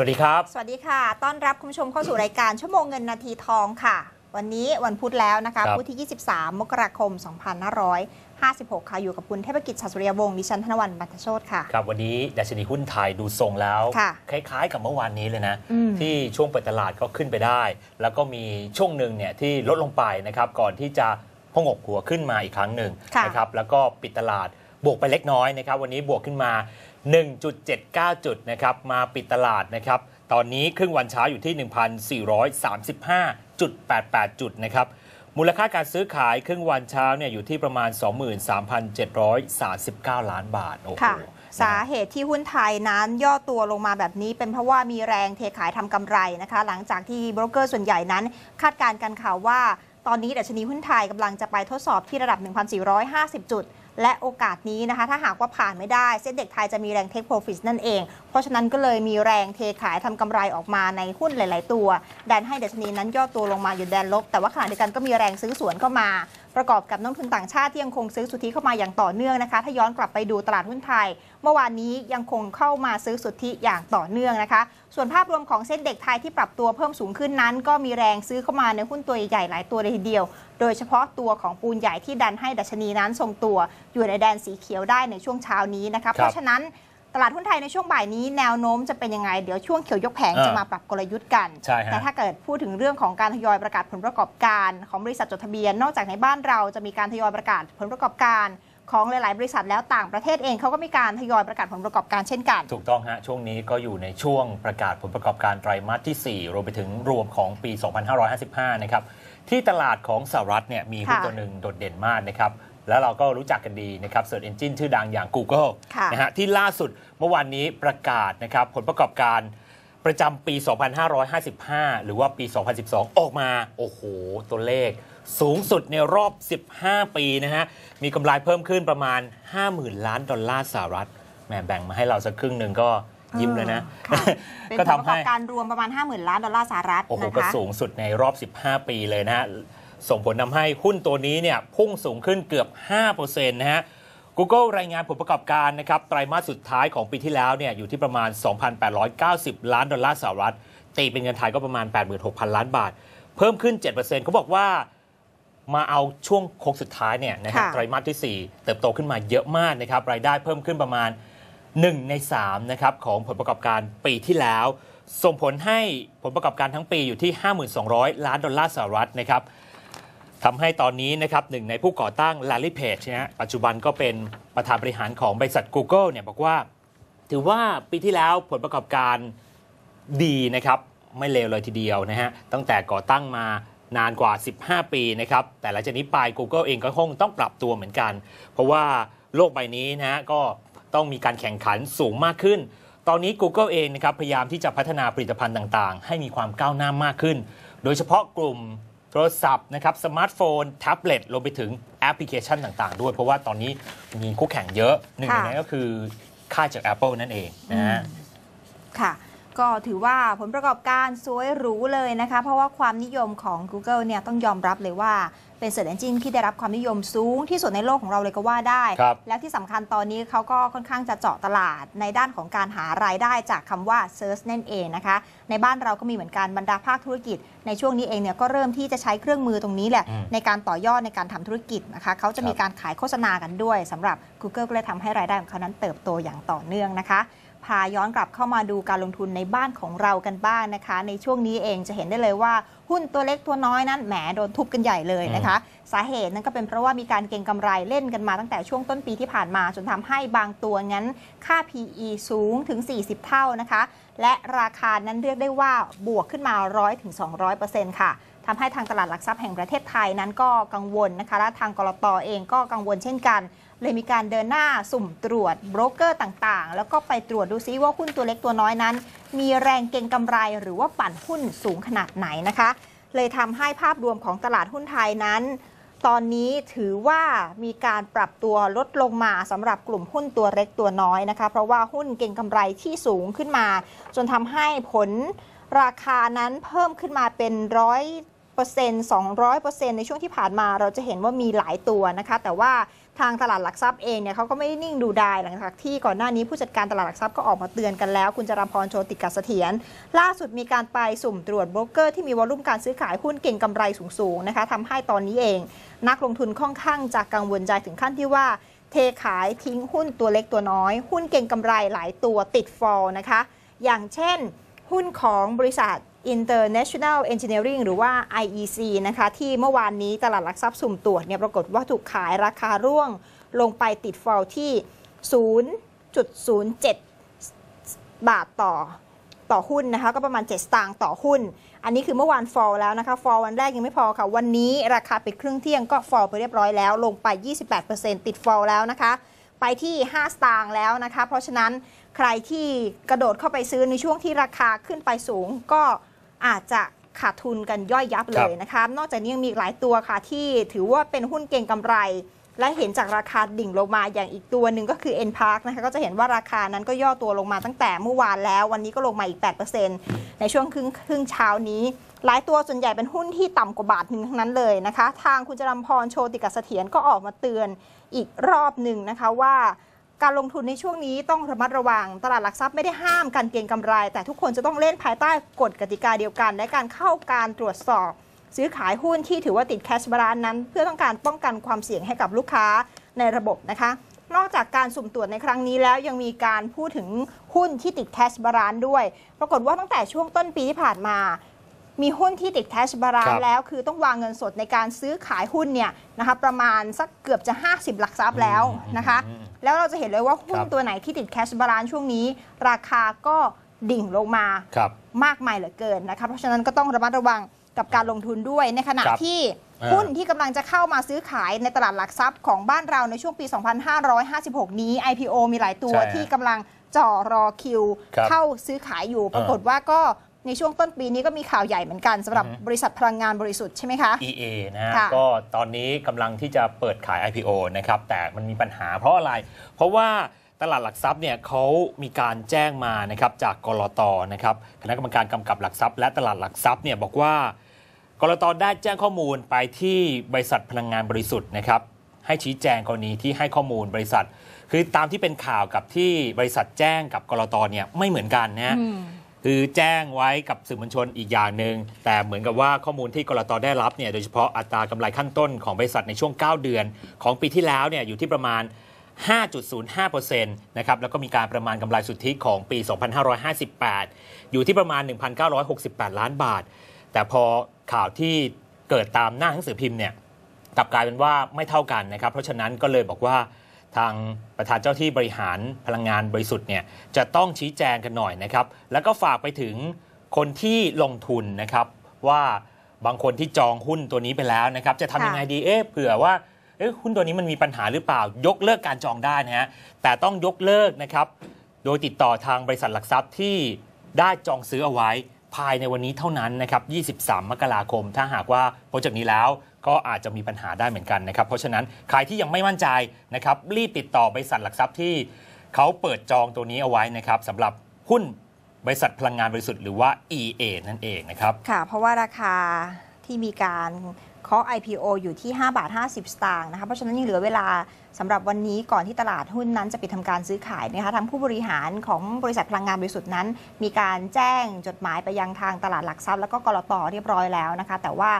สวัสดีครับ สวัสดีค่ะ ต้อนรับคุณผู้ชมเข้าสู่รายการชั่วโมงเงินนาทีทองค่ะ วันนี้วันพุธแล้วนะคะครับพุธที่ 23 มกราคม 2556 ค่ะ อยู่กับคุณเทพกิจชัสริยวงศ์ดิฉันธนวันบัตโชตค่ะ ครับ วันนี้ดัชนีหุ้นไทยดูทรงแล้วค่ะคล้ายๆ กับเมื่อวานนี้เลยนะอืมที่ช่วงเปิดตลาดก็ขึ้นไปได้ แล้วก็มีช่วงหนึ่งเนี่ยที่ลดลงไปนะครับก่อนที่จะพงกหัวขึ้นมาอีกครั้งหนึ่งค่ะนะครับแล้วก็ปิดตลาดบวกไปเล็กน้อยนะครับวันนี้บวกขึ้นมา 1.79 จุดนะครับมาปิดตลาดนะครับตอนนี้ครึ่งวันเช้าอยู่ที่ 1,435.88 จุดนะครับมูลค่าการซื้อขายครึ่งวันเช้าเนี่ยอยู่ที่ประมาณ 23,739 ล้านบาทโอ้โหค่ะนะสาเหตุที่หุ้นไทยนั้นย่อตัวลงมาแบบนี้ เป็นเพราะว่ามีแรงเทขายทำกำไรนะคะ หลังจากที่โบรกเกอร์ส่วนใหญ่นั้น คาดการณ์กันข่าวว่า ตอนนี้ดัชนีหุ้นไทยกำลังจะไปทดสอบที่ระดับ 1,450 จุด และโอกาสนี้นะคะ ถ้าหากว่าผ่านไม่ได้เส้นเด็กไทยจะมีแรงเทคโปรฟิตนั่นเองเพราะฉะนั้นก็เลยมีแรงเทขายทำกำไรออกมาในหุ้นหลาย ๆ ตัว ดันให้ดัชนีนั้นย่อตัวลงมาอยู่แดนลบ แต่ว่าขณะเดียวกันก็มีแรงซื้อสวนเข้ามา ประกอบกับนักลงทุนต่างชาติที่ยังคงซื้อสุทธิเข้ามาอย่างต่อเนื่องนะคะ ถ้าย้อนกลับไปดูตลาดหุ้นไทย เมื่อวานนี้ยังคงเข้ามาซื้อสุทธิอย่างต่อเนื่องนะคะ ส่วนภาพรวมของเส้นเด็กไทยที่ปรับตัวเพิ่มสูงขึ้นนั้น ก็มีแรงซื้อเข้ามาในหุ้นตัวใหญ่ๆหลายตัวเลยทีเดียว โดยเฉพาะตัวของปูนใหญ่ที่ดันให้ดัชนีนั้นทรงตัว อยู่ในแดนสีเขียวได้ในช่วงเช้านี้นะคะ เพราะฉะนั้น ตลาดหุ้นไทยในช่วงบ่ายนี้แนวโน้มจะเป็นยังไง เดี๋ยวช่วงเขียวยกแผงจะมาปรับกลยุทธ์กันใช่ฮะแต่ถ้าเกิดพูดถึงเรื่องของการทยอยประกาศผลประกอบการของบริษัทจดทะเบียน นอกจากในบ้านเราจะมีการทยอยประกาศผลประกอบการของหลาย ๆ บริษัทแล้วต่างประเทศเองเขาก็มีการทยอยประกาศผลประกอบการเช่นกัน ถูกต้องฮะ ช่วงนี้ก็อยู่ในช่วงประกาศผลประกอบการไตรมาสที่ 4 รวมไปถึงรวมของปี 2555 นะครับ ที่ตลาดของสหรัฐเนี่ยมีหุ้นค่ะตัวหนึ่งโดดเด่นมากนะครับ แล้วเราก็รู้จักกันดีนะครับ Search Engine ชื่อดังอย่าง Google ค่ะนะฮะที่ล่าสุดเมื่อวานนี้ประกาศนะครับผลประกอบการประจำปี 2555 หรือว่าปี 2012 ออกมา โอ้โห ตัวเลข สูงสุดในรอบ 15 ปีนะฮะ มีกำไรเพิ่มขึ้นประมาณ 50,000 ล้านดอลลาร์สหรัฐแหมแบ่งมาให้เราสักครึ่งหนึ่งก็ยิ้มเลยนะเออค่ะเป็นก็ผลทำประกอให้บการรวมประมาณ 50,000 ล้านดอลลาร์สหรัฐโอ้โหนะก็คะสูงสุดในรอบ 15 ปีเลยนะฮะ ส่งผลทำให้หุ้นตัวนี้เนี่ยพุ่งสูงขึ้นเกือบ 5%นะฮะ Google รายงานผลประกอบการนะครับไตรมาสสุดท้ายของปีที่แล้วเนี่ยอยู่ที่ประมาณ 2,890 ล้านดอลลาร์สหรัฐ ตีเป็นเงินไทยก็ประมาณ 86,000 ล้านบาท เพิ่มขึ้น 7%เขาบอกว่ามาเอาช่วงโค้งสุดท้ายเนี่ยนะฮะค่ะไตรมาสที่ 4 เติบโตขึ้นมาเยอะมากนะครับรายได้เพิ่มขึ้นประมาณ 1 ใน3นะครับของผลประกอบการปีที่แล้ว ส่งผลให้ผลประกอบการทั้งปีอยู่ที่ 52,000 ล้านดอลลาร์สหรัฐนะครับ ทำให้ตอนนี้นะครับหนึ่งในผู้ก่อตั้ง Larry Page นะฮะปัจจุบันก็เป็นประธานบริหารของบริษัท Google เนี่ยบอกว่า ถือว่าปีที่แล้วผลประกอบการดีนะครับไม่เลวเลยทีเดียวนะฮะตั้งแต่ก่อตั้งมานานกว่า 15 ปีนะครับแต่หลังจากนี้ไป Google เองก็คงต้องปรับตัวเหมือนกัน เพราะว่าโลกใบนี้นะฮะก็ต้องมีการแข่งขันสูงมากขึ้น ตอนนี้ Google เองนะครับพยายามที่จะพัฒนาผลิตภัณฑ์ต่างๆ ให้มีความก้าวหน้ามากขึ้น โดยเฉพาะกลุ่ม โทรศัพท์นะครับสมาร์ทโฟน แท็บเล็ตรวมไปถึงแอปพลิเคชันต่างๆ ด้วย เพราะว่าตอนนี้มีคู่แข่งเยอะหนึ่งในนั้นก็คือค่ายจาก Apple นั่นเองนะฮะ ค่ะ ก็ถือว่าผลประกอบการสวยหรูเลยนะคะ เพราะว่าความนิยมของ Google เนี่ยต้องยอมรับเลยว่าเป็น Search Engine ที่ได้รับความนิยมสูงที่สุดในโลกของเราเลยก็ว่าได้ครับแล้วที่สำคัญตอนนี้เขาก็ค่อนข้างจะเจาะตลาดในด้านของการหารายได้จากคำว่า Search นั่นเองนะคะ ในบ้านเราก็มีเหมือนกันบรรดาภาคธุรกิจ ในช่วงนี้เองเนี่ยก็เริ่มที่จะใช้เครื่องมือตรงนี้แหละอืมในการต่อยอดในการทำธุรกิจนะคะเขาจะมีครับการขายโฆษณากันด้วยสำหรับ Google ก็เลยทำให้รายได้ของเขานั้นเติบโตอย่างต่อเนื่องนะคะ พาย้อนกลับเข้ามาดูการลงทุนในบ้านของเรากันบ้างนะคะ ในช่วงนี้เองจะเห็นได้เลยว่าหุ้นตัวเล็กตัวน้อยนั้นแหมโดนทุบกันใหญ่เลยนะคะ สาเหตุนั้นก็เป็นเพราะว่ามีการเก็งกำไรเล่นกันมาตั้งแต่ช่วงต้นปีที่ผ่านมา จนทำให้บางตัวงั้น ค่า PE สูงถึง 40 เท่านะคะ และราคานั้นเรียกได้ว่าบวกขึ้นมา 100-200%ถึง200%ค่ะทำให้ทางตลาดหลักทรัพย์แห่งประเทศไทยนั้นก็กังวลนะคะและทางกรตอเองก็กังวลเช่นกัน เลยมีการเดินหน้าสุ่มตรวจโบรกเกอร์ต่างๆ แล้วก็ไปตรวจดูซิว่าหุ้นตัวเล็กตัวน้อยนั้น มีแรงเก็งกำไรหรือว่าปั่นหุ้นสูงขนาดไหนนะคะ เลยทำให้ภาพรวมของตลาดหุ้นไทยนั้น ตอนนี้ถือว่ามีการปรับตัวลดลงมาสำหรับกลุ่มหุ้นตัวเล็กตัวน้อยนะคะ เพราะว่าหุ้นเก็งกำไรที่สูงขึ้นมา จนทำให้ผลราคานั้นเพิ่มขึ้นมาเป็นร้อย 200%ในช่วงที่ผ่านมาเราจะเห็นว่ามีหลายตัวนะคะ แต่ว่าทางตลาดหลักทรัพย์เองเนี่ยเขาก็ไม่ได้นิ่งดูดายหลังจากที่ก่อนหน้านี้ผู้จัดการตลาดหลักทรัพย์ก็ออกมาเตือนกันแล้ว คุณจราพรโชติกัสเสถียรล่าสุดมีการไปสุ่มตรวจโบรกเกอร์ที่มีวอลุ่มการซื้อขายหุ้นเก่งกำไรสูงๆนะคะทำให้ตอนนี้เอง นักลงทุนค่อนข้างจะกังวลใจถึงขั้นที่ว่า เทขายทิ้งหุ้นตัวเล็กตัวน้อย หุ้นเก่งกำไรหลายตัวติดฟอลนะคะ อย่างเช่น หุ้นของบริษัท International Engineering หรือว่า IEC นะคะ ที่เมื่อวานนี้ตลาดหลักทรัพย์สุ่มตรวจเนี่ยปรากฏว่าถูกขายราคาร่วงลงไปติดฟอลที่ 0.07 บาทต่อต่อหุ้นนะคะ ก็ประมาณ 7 สตางค์ต่อหุ้น อันนี้คือเมื่อวานฟอลแล้วนะคะ ฟอลวันแรกยังไม่พอค่ะ วันนี้ราคาปิดครึ่งเที่ยงก็ฟอลไปเรียบร้อยแล้ว ลงไป 28%ติดฟอลแล้วนะคะ ไปที่ 5 สตางค์แล้วนะคะ เพราะฉะนั้นใครที่กระโดดเข้าไปซื้อในช่วงที่ราคาขึ้นไปสูงก็ อาจจะขาดทุนกันย่อยยับเลยนะคะนอกจากนี้ยังมีอีกหลายตัวค่ะที่ถือว่าเป็นหุ้นเก่งกำไร และเห็นจากราคาดิ่งลงมาอย่างอีกตัวหนึ่งก็คือ N Park นะคะก็จะเห็นว่าราคานั้นก็ย่อตัวลงมาตั้งแต่เมื่อวานแล้ว วันนี้ก็ลงมาอีก 8%ในช่วงครึ่งครึ่งเช้านี้ หลายตัวส่วนใหญ่เป็นหุ้นที่ต่ำกว่าบาทหนึ่งทั้งนั้นเลยนะคะ ทางคุณจรำพรโชติกัสเสถียรก็ออกมาเตือนอีกรอบหนึ่งนะคะว่า การลงทุนในช่วงนี้ต้องระมัดระวัง ตลาดหลักทรัพย์ไม่ได้ห้ามการเก็งกำไร แต่ทุกคนจะต้องเล่นภายใต้กฎกติกาเดียวกัน และการเข้าการตรวจสอบ ซื้อขายหุ้นที่ถือว่าติดแคชบาลานนั้น เพื่อต้องการป้องกันความเสี่ยงให้กับลูกค้าในระบบนะคะ นอกจากการสุ่มตรวจในครั้งนี้แล้วยังมีการพูดถึงหุ้นที่ติดแคชบาลานด้วย ปรากฏว่าตั้งแต่ช่วงต้นปีที่ผ่านมา มีหุ้นที่ติดแคชบาลานครับแล้ว คือต้องวางเงินสดในการซื้อขายหุ้นเนี่ยนะคะประมาณสักเกือบจะ 50 หลักทรัพย์แล้วนะคะอืมแล้วเราจะเห็นเลยว่าหุ้นครับตัวไหนที่ติดแคชบาลานช่วงนี้ ราคาก็ดิ่งลงมาครับมากมายเหลือเกินนะคะเพราะฉะนั้นก็ต้องระมัดระวังกับการลงทุนด้วยในขณะครับที่อ่าหุ้นที่กำลังจะเข้ามาซื้อขายในตลาดหลักทรัพย์ของบ้านเราในช่วงปี 2556 นี้ IPO มีหลายตัวใช่ฮะที่กำลังจ่อรอคิวครับเข้าซื้อขายอยู่อ่าปรากฏว่าก็ ในช่วงต้นปีนี้ก็มีข่าวใหญ่เหมือนกันสำหรับอือฮึบริษัทพลังงานบริสุทธิ์ใช่ไหมคะ EA นะฮะค่ะก็ตอนนี้กำลังที่จะเปิดขาย IPO นะครับแต่มันมีปัญหาเพราะอะไร เพราะว่าตลาดหลักทรัพย์เนี่ยเขามีการแจ้งมานะครับจากกรตนะครับคณะกรรมการกำกับหลักทรัพย์ และตลาดหลักทรัพย์เนี่ยบอกว่ากรตได้แจ้งข้อมูลไปที่บริษัทพลังงานบริสุทธิ์นะครับให้ชี้แจงกรณีที่ให้ข้อมูลบริษัท คือตามที่เป็นข่าวกับที่บริษัทแจ้งกับกรตเนี่ยไม่เหมือนกันนะอืม คือแจ้งไว้กับสื่อมวลชนอีกอย่างหนึ่งแต่เหมือนกับว่าข้อมูลที่กรตได้รับเนี่ยโดยเฉพาะอัตรากำไรขั้นต้นของบริษัทในช่วง 9 เดือน ของปีที่แล้วเนี่ยอยู่ที่ประมาณ 5.05%นะครับแล้วก็มีการประมาณกำไรสุทธิของปี 2558 อยู่ที่ประมาณ 1,968 ล้านบาท แต่พอข่าวที่เกิดตามหน้าหนังสือพิมพ์เนี่ยกลับกลายเป็นว่าไม่เท่ากันนะครับ เพราะฉะนั้นก็เลยบอกว่า ทางประธานเจ้าที่บริหารพลังงานบริสุทธิ์เนี่ยจะต้องชี้แจงกันหน่อยนะครับ แล้วก็ฝากไปถึงคนที่ลงทุนนะครับว่าบางคนที่จองหุ้นตัวนี้ไปแล้วนะครับ จะทำยังไงดีเอ๊ะเผื่อว่าเอ๊ะหุ้นตัวนี้มันมีปัญหาหรือเปล่า ยกเลิกการจองได้นะฮะแต่ต้องยกเลิกนะครับ โดยติดต่อทางบริษัทหลักทรัพย์ที่ได้จองซื้อเอาไว้ ภายในวันนี้เท่านั้นนะครับ 23 มกราคม ถ้าหากว่าพ้นจากนี้แล้วก็อาจจะมีปัญหาได้เหมือนกันนะครับ เพราะฉะนั้นใครที่ยังไม่มั่นใจนะครับ รีบติดต่อบริษัทหลักทรัพย์ที่เขาเปิดจองตัวนี้เอาไว้นะครับสำหรับหุ้นบริษัทพลังงานบริสุทธิ์หรือว่า EA นั่นเองนะครับ ค่ะ เพราะว่าราคาที่มีการเคาะ IPO อยู่ที่ 5 บาท 50 สตางค์นะคะ เพราะฉะนั้นยังเหลือเวลา สำหรับวันนี้ก่อนที่ตลาดหุ้นนั้นจะปิดทำการซื้อขายนะคะทั้งผู้บริหารของบริษัทพลังงานบริสุทธิ์นั้น มีการแจ้งจดหมายไปยังทางตลาดหลักทรัพย์ แล้วก็กรตเรียบร้อยแล้วนะคะ แต่ว่า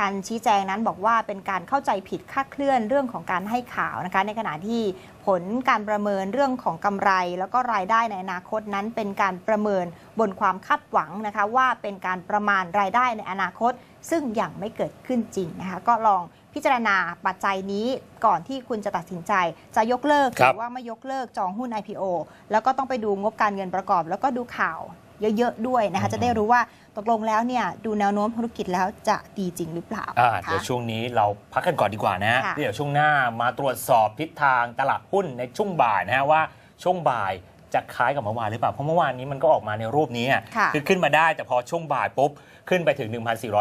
การชี้แจงนั้นบอกว่าเป็นการเข้าใจผิดคาดเคลื่อนเรื่องของการให้ข่าวนะคะ ในขณะที่ผลการประเมินเรื่องของกำไร แล้วก็รายได้ในอนาคตนั้น เป็นการประเมินบนความคาดหวังนะคะ ว่าเป็นการประมาณรายได้ในอนาคต ซึ่งยังไม่เกิดขึ้นจริงนะคะ ก็ลอง พิจารณาปัจจัยนี้ก่อนที่คุณจะตัดสินใจ จะยกเลิกหครัรืบอว่าไม่ยกเลิกจองหุ้น IPO แล้วก็ต้องไปดูงบการเงินประกอบ แล้วก็ดูข่าวเยอะๆด้วยนะคะจะได้รู้ว่าตกลงแล้วเนี่ยดูแนวโน้มธุรกิจแล้วจะดีจริงหรือเปล่าอ่านะคะเดี๋ยวช่วงนี้เราพักกันก่อนดีกว่านะค่ะเดี๋ยวช่วงหน้ามาตรวจสอบทิศทางตลาดหุ้นในช่วงบ่ายนะฮะว่าช่วงบ่าย จะคล้ายกับเมื่อวานหรือเปล่า เพราะเมื่อวานนี้มันก็ออกมาในรูปนี้อะค่ะคือขึ้นมาได้แต่พอช่วงบ่ายปุ๊บ ขึ้นไปถึง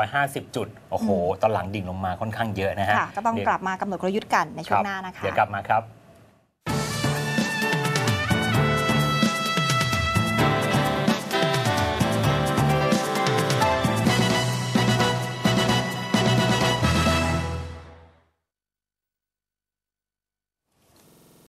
1,450 จุด โอ้โหอืมตอนหลังดิ่งลงมาค่อนข้างเยอะนะฮะค่ะก็ต้องเดี๋ยวกลับมากำหนดกลยุทธ์กันในช่วงหน้านะคะ เดี๋ยวกลับมาครับ